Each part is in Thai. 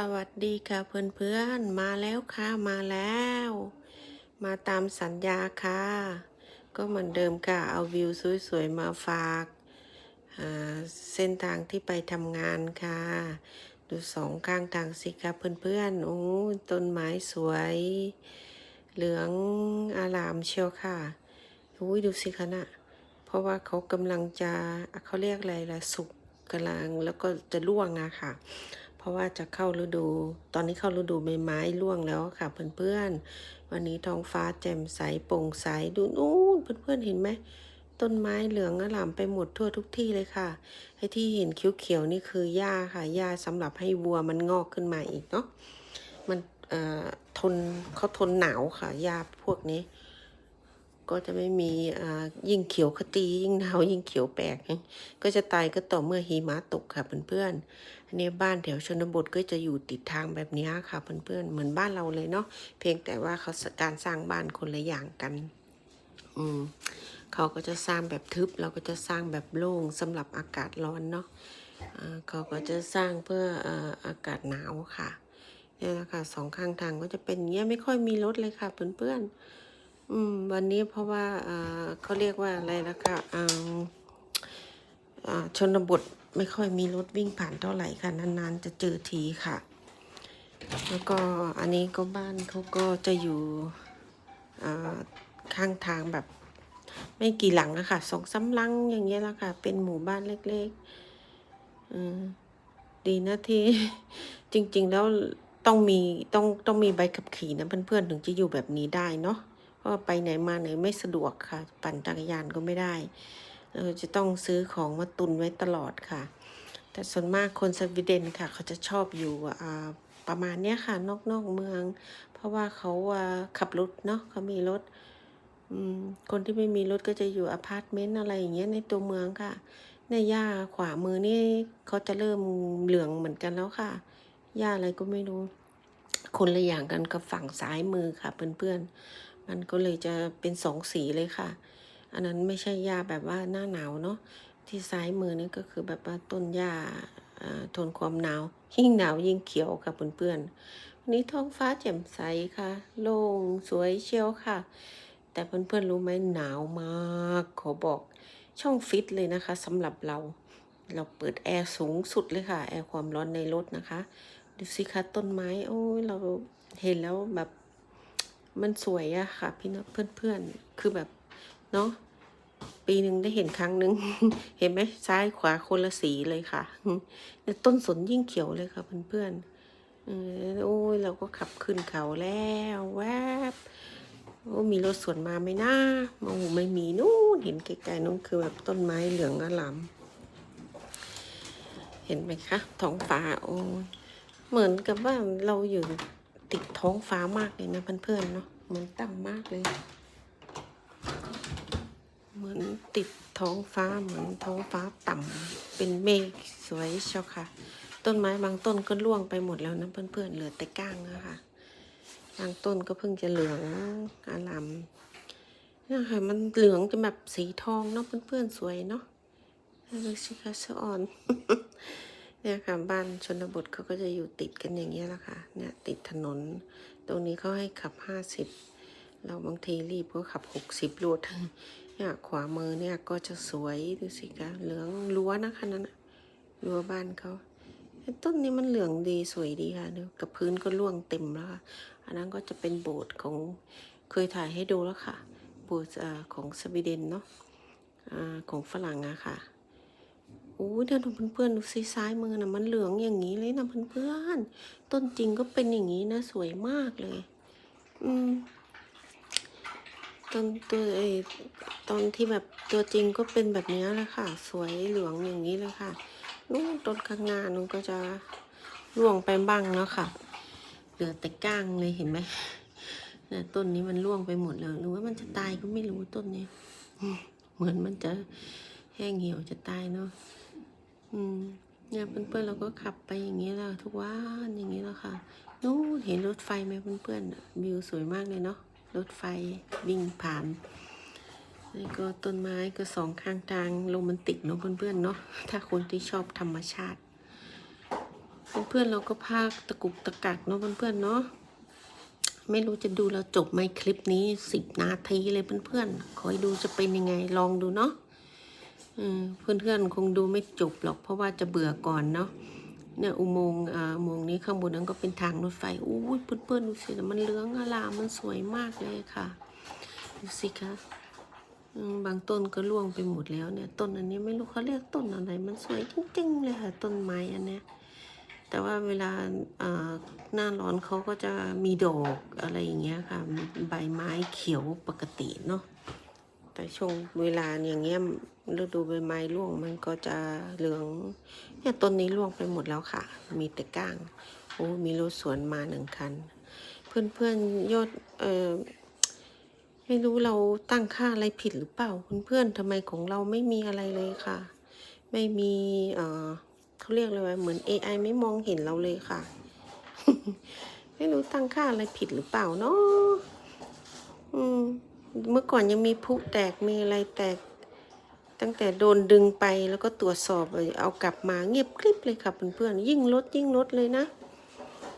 สวัสดีค่ะเพื่อนๆ มาแล้วค่ะมาแล้ว มาตามสัญญาค่ะ ก็เหมือนเดิมค่ะ เอาวิวสวยๆ มาฝากเส้นทางที่ไปทำงานค่ะ ดูสองข้างทางสิค่ะเพื่อนๆ โอ้ต้นไม้สวย เหลืองอารามเชียวค่ะอุ้ยดูสิคะนะเพราะว่าเขากำลังจะเขาเรียกอะไรล่ะสุกกำลังแล้วก็จะร่วงอะค่ะ ราะว่าจะเข้าฤดู ตอนนี้เข้าฤดูใบไม้ร่วงแล้วค่ะเพื่อนๆ วันนี้ท้องฟ้าแจ่มใสโปร่งใสดูนู่นเพื่อนๆเห็นไหมต้นไม้เหลืองอร่ามไปหมดทั่วทุกที่เลยค่ะไอ้ที่เห็นเขียวๆนี่คือหญ้าค่ะหญ้าสำหรับให้วัวมันงอกขึ้นมาอีกเนาะมันเอ่อทนเขาทนหนาวค่ะหญ้าพวกนี้ ก็จะไม่มีอ่ายิ่งเขียวขตียิ่งหนาวยิ่งเขียวแปลก ก็จะตายก็ต่อเมื่อหิมะตกค่ะเพื่อนๆอันนี้บ้านแถวชนบทก็จะอยู่ติดทางแบบนี้ค่ะเพื่อนๆเหมือนบ้านเราเลยเนาะเพียงแต่ว่าเขาการสร้างบ้านคนละอย่างกัน อืมเขาก็จะสร้างแบบทึบ เราก็จะสร้างแบบโล่งสำหรับอากาศร้อนเนาะเขาก็จะสร้างเพื่ออาอากาศหนาวค่ะเนี่ยนะคะสองข้างทางก็จะเป็นเงี้ยไม่ค่อยมีรถเลยค่ะเพื่อนๆ อืม วันนี้เพราะว่าอ่าเขาเรียกว่าอะไรนะคะอ่าอ่าชนบทไม่ค่อยมีรถวิ่งผ่านเท่าไหร่ค่ะ นานๆ จะเจอทีค่ะ แล้วก็อันนี้ก็บ้านเขาก็จะอยู่อ่าข้างทางแบบ ไม่กี่หลังอะค่ะสองสามหลังอย่างเงี้ยละค่ะ เป็นหมู่บ้านเล็กๆอืมดีนะที่ จริง ๆ แล้วต้องมีต้องต้องมีใบขับขี่นะเพื่อนๆถึงจะอยู่แบบนี้ได้เนาะ เพราะไปไหนมาไหนไม่สะดวกค่ะ ปั่นจักรยานก็ไม่ได้เออจะต้องซื้อของมาตุนไว้ตลอดค่ะ แต่ส่วนมากคนสวีเดนค่ะ เขาจะชอบอยู่ประมาณเนี้ยค่ะ นอกนอกเมือง เพราะว่าเขาาขับรถเนาะเขามีรถคนที่ไม่มีรถก็จะอยู่อพาร์ตเมนต์อะไรอย่างเงี้ยในตัวเมืองค่ะในหญ้าขวามือนี่เขาจะเริ่มเหลืองเหมือนกันแล้วค่ะหญ้าอะไรก็ไม่รู้ คนละอย่างกันกับฝั่งซ้ายมือค่ะเพื่อนๆ มันก็เลยจะเป็นสองสีเลยค่ะ อันนั้นไม่ใช่หญ้าแบบว่าหน้าหนาวเนาะ ที่ซ้ายมือนี่ก็คือแบบว่าต้นหญ้าทนความหนาว ยิ่งหนาวยิ่งเขียวค่ะเพื่อนๆวันนี้ท้องฟ้าแจ่มใสค่ะ โล่งสวยเชียวค่ะ แต่เพื่อนๆรู้ไหมหนาวมาก ขอบอกช่องฟิตเลยนะคะสำหรับเราเราเปิดแอร์สูงสุดเลยค่ะ แอร์ความร้อนในรถนะคะ ดูสิคะต้นไม้ โอ้ยเราเห็นแล้วแบบ มันสวยอะค่ะ พี่น้องเพื่อนๆ คือแบบเนาะปีหนึ่งได้เห็นครั้งหนึ่งเห็นไหมซ้ายขวาคนละสีเลยค่ะแต่ต้นสนยิ่งเขียวเลยค่ะเพื่อนๆโอ้ยเราก็ขับขึ้นเขาแล้วแวบโอ้มีรถสวนมาไหมนะโอ้ไม่มีนู่นเห็นไกลๆนู่นคือแบบต้นไม้เหลืองอลามเห็นไหมคะท้องฟ้าโอ้ยเหมือนกับว่าเราอยู่ ติดท้องฟ้ามากเลยนะเพื่อนๆเนาะเหมือนต่ำมากเลย เหมือนติดท้องฟ้าเหมือนท้องฟ้าต่ำเป็นเมฆสวยเชียวค่ะ ต้นไม้บางต้นก็ร่วงไปหมดแล้วนะเพื่อนๆเหลือแต่ก้างนะคะบางต้นก็เพิ่งจะเหลืองอารามนี่ค่ะมันเหลืองจะแบบสีทองเนาะเพื่อนๆสวยเนาะดูสิคะสะอ่อน เนี่ยค่ะบ้านชนบทเขาก็จะอยู่ติดกันอย่างเงี้ยแหละค่ะเนี่ยติดถนน ตรงนี้เขาให้ขับห้าสิบเราบางทีรีบก็ขับหกสิบรวดเนี่ยขวามือเนี่ยก็จะสวยดูสิคะเหลืองรั้วนะคะนั่นรั้วบ้านเขาต้นนี้มันเหลืองดีสวยดีค่ะเดี๋ยกับพื้นก็ร่วงเต็มแล้วค่ะอันนั้นก็จะเป็นโบสถ์ของเคยถ่ายให้ดูแล้วค่ะโบสถ์อ่าของสวีเดนเนาะอ่าของฝรั่งอะค่ะ อ้ยเดี๋ยวดูเพื่อนๆดูซิซ้ายมือนะมันเหลืองอย่างนี้เลยนะเพื่อนๆต้นจริงก็เป็นอย่างนี้นะสวยมากเลย อืมต้นตัวไอ้ตอนที่แบบตัวจริงก็เป็นแบบนี้แหละค่ะ สวยเหลืองอย่างนี้เลยค่ะนู่นต้นข้างหน้านู้นก็จะร่วงไปบ้างแล้วค่ะ เหลือแต่ก้างเลยเห็นไหมนี่ต้นนี้มันร่วงไปหมดแล้วหรือว่ามันจะตายก็ไม่รู้ต้นนี้ เหมือนมันจะแห้งเหี่ยวจะตายเนาะ อืมเนี่ยเพื่อนๆเราก็ขับไปอย่างนี้แหละทุกวันอย่างนี้แหละค่ะนู้นเห็นรถไฟไหมเพื่อนๆวิวสวยมากเลยเนาะรถไฟวิ่งผ่านแล้วก็ต้นไม้ก็สองข้างทางโรแมนติกเนาะเพื่อนๆเนาะถ้าคนที่ชอบธรรมชาติ เพื่อนๆเราก็พากตะกุกตะกักเนาะเพื่อนๆเนาะไม่รู้จะดูเราจบไหมคลิปนี้สิบนาทีเลยเพื่อนๆคอยดูจะเป็นยังไงลองดูเนาะ เพื่อนๆคงดูไม่จบหรอกเพราะว่าจะเบื่อก่อนเนาะเนี่ยอุโมงค์อ่าอุโมงค์นี้ข้างบนนั้นก็เป็นทางรถไฟอู้ยเพื่อนๆดูสิมันเหลืองอลามมันสวยมากเลยค่ะดูสิคะบางต้นก็ร่วงไปหมดแล้วเนี่ย ต้นอันนี้ไม่รู้เขาเรียกต้นอะไร มันสวยจริงๆเลยค่ะ ต้นไม้อันเนี้ยแต่ว่าเวลาอ่อหน้าร้อนเขาก็จะมีดอกอะไรอย่างเงี้ยค่ะ ใบไม้เขียวปกติเนาะ แต่ช่วงเวลาอย่างเงี้ยฤดูใบไม้ร่วงมันก็จะเหลืองเนี่ยต้นนี้ร่วงไปหมดแล้วค่ะ มีแต่ก้างโอ้มีรถสวนมาหนึ่งคัน เพื่อนๆยอดเอ่อไม่รู้เราตั้งค่าอะไรผิดหรือเปล่าเพื่อนๆทำไมของเราไม่มีอะไรเลยค่ะ ไม่มีเออเขาเรียกเลยว่าเหมือน AI ไม่มองเห็นเราเลยค่ะ ไม่รู้ตั้งค่าอะไรผิดหรือเปล่าเนาะอืม เมื่อก่อนยังมีพุแตกมีอะไรแตก ตั้งแต่โดนดึงไปแล้วก็ตรวจสอบเอากลับมาเงียบกริบเลยค่ะเพื่อนๆยิ่งลดยิ่งลดเลยนะ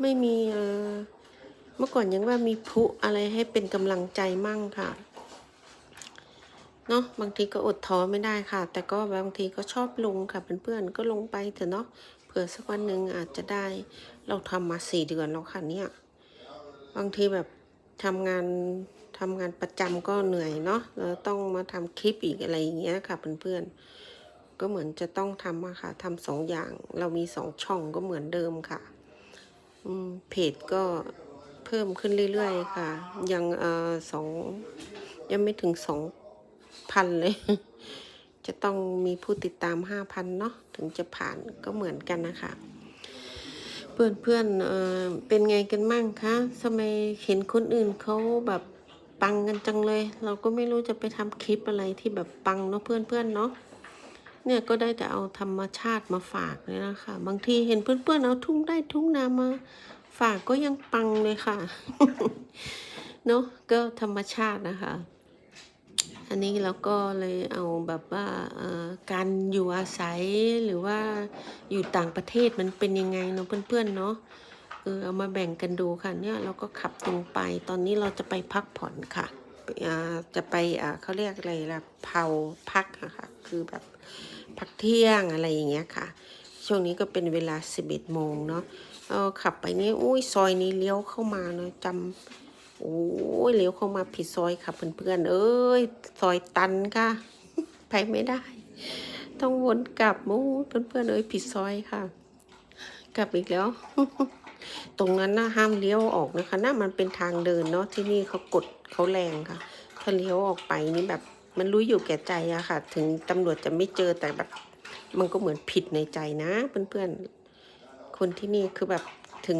ไม่มีเมื่อก่อนยังว่ามีพุอะไรให้เป็นกำลังใจมั่งค่ะเนาะบางทีก็อดท้อไม่ได้ค่ะ แต่ก็บางทีก็ชอบลงค่ะเพื่อนๆก็ลงไปเถอะเนาะเผื่อสักวันหนึ่งอาจจะได้เราทำมาสี่เดือนแล้วค่ะเนี่ยบางทีแบบทำงาน ทำงานประจำก็เหนื่อยเนาะแล้วต้องมาทำคลิปอีกอะไรอย่างเงี้ยค่ะเพื่อนๆก็เหมือนจะต้องทำอะค่ะทำสองอย่าง เรามีสองช่องก็เหมือนเดิมค่ะเพจก็เพิ่มขึ้นเรื่อยๆค่ะ ยังเอ่อสองยังไม่ถึงสองพันเลย จะต้องมีผู้ติดตามห้าพันเนาะถึงจะผ่านก็เหมือนกันนะคะเพื่อนเพื่อนๆเออเป็นไงกันมั่งคะทำไมเห็นคนอื่นเขาแบบ ปังกันจังเลย เราก็ไม่รู้จะไปทำคลิปอะไรที่แบบปังเนาะเพื่อนเพื่อนๆเนาะเนี่ยก็ได้แต่เอาธรรมชาติมาฝากเลยนะคะบางทีเห็นเพื่อนๆเอาทุ่งได้ทุ่งนามา ฝากก็ยังปังเลยค่ะเนาะก็ธรรมชาตินะคะ อันนี้เราก็เลยเอาแบบว่าการอยู่อาศัยหรือว่าอยู่ต่างประเทศมันเป็นยังไงเนาะเพื่อนๆเนาะ เออเอามาแบ่งกันดูค่ะเนี่ยเราก็ขับตรงไป ตอนนี้เราจะไปพักผ่อนค่ะจะไปเขาเรียกอะไรล่ะเผาพักอะค่ะคือแบบพักเที่ยงอะไรอย่างเงี้ยค่ะ ช่วงนี้ก็เป็นเวลา 11โมงเนาะเราขับไปนี่อุ้ยซอยนี้เลี้ยวเข้ามาเนาะจำโอ้ยเลี้ยวเข้ามาผิดซอยค่ะเพื่อนๆเอ้ยซอยตันค่ะ ไปไม่ได้ ต้องวนกลับมูเพื่อนๆเอ้ยผิดซอยค่ะ กลับอีกแล้ว ตรงนั้นนะห้ามเลี้ยวออกนะคะน่ามันเป็นทางเดินเนาะที่นี่เขากดเขาแรงค่ะถ้าเลี้ยวออกไปนี่แบบมันรู้อยู่แก่ใจอะค่ะ ถึงตำรวจจะไม่เจอแต่แบบ มันก็เหมือนผิดในใจนะเพื่อนๆ คนที่นี่คือแบบถึง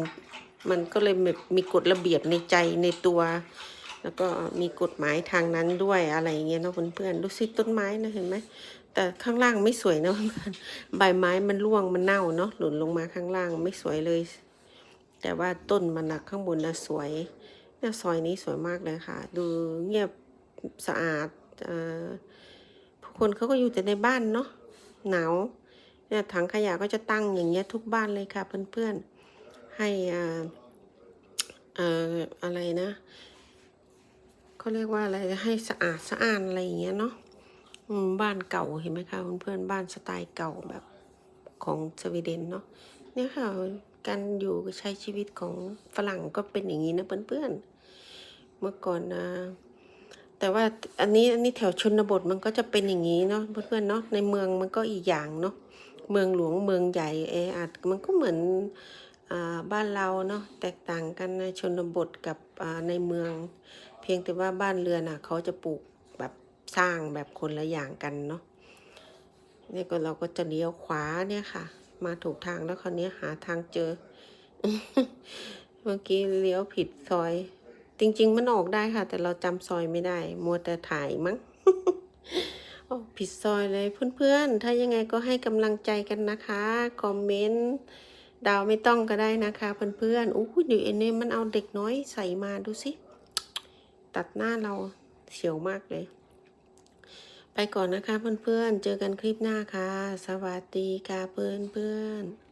มันก็เลยมีกฎระเบียบในใจในตัว แล้วก็มีกฎหมายทางนั้นด้วยอะไรเงี้ยเนาะเพื่อนๆดูสิต้นไม้นะเห็นไหมแต่ข้างล่างไม่สวยนะเพื่อนใบไม้มันร่วงมันเน่าเนาะหล่นลงมาข้างล่างไม่สวยเลย แต่ว่าต้นมันหนะข้างบนนะสวยเนี่ยซอยนี้สวยมากเลยค่ะ ดูเงียบสะอาดอ่อผู้คนเขาก็อยู่แต่ในบ้านเนาะหนาวเนี่ยถังขยะก็จะตั้งอย่างเงี้ยทุกบ้านเลยค่ะเพื่อนๆให้อ่าเอ่ออะไรนะเขาเรียกว่าอะไรให้สะอาดสะอ้านอะไรอย่างเงี้ยเนาะบ้านเก่าเห็นไหมคะเพื่อนๆบ้านสไตล์เก่าแบบของสวีเดนเนาะเนี่ยค่ะ การอยู่ใช้ชีวิตของฝรั่งก็เป็นอย่างนี้นะเพื่อนๆ เมื่อก่อนนะ แต่ว่าอันนี้อันนี้แถวชนบทมันก็จะเป็นอย่างนี้เนาะเพื่อนๆเนาะในเมืองมันก็อีกอย่างเนาะเมืองหลวงเมืองใหญ่แออัดมันก็เหมือนอบ้านเราเนาะแตกต่างกันในชนบทกับในเมือง เพียงแต่ว่าบ้านเรือนอะเขาจะปลูกแบบสร้างแบบคนละอย่างกันเนาะเนี่ยก็เราก็จะเลี้ยวขวาเนี่ยค่ะ มาถูกทางแล้วคราวนี้หาทางเจอ เมื่อกี้เลี้ยวผิดซอย จริง ๆ มันออกได้ค่ะ แต่เราจำซอยไม่ได้ มัวแต่ถ่ายมั้งโอ้ผิดซอยเลยเพื่อนๆ ถ้ายังไงก็ให้กำลังใจกันนะคะ คอมเมนต์ดาวไม่ต้องก็ได้นะคะเพื่อนๆอู้ยเดี๋ยวเอ็นเน่มันเอาเด็กน้อยใส่มาดูสิ ตัดหน้าเราเฉียวมากเลย ไปก่อนนะคะเพื่อนๆ เจอกันคลิปหน้าค่ะ สวัสดีค่ะเพื่อนๆ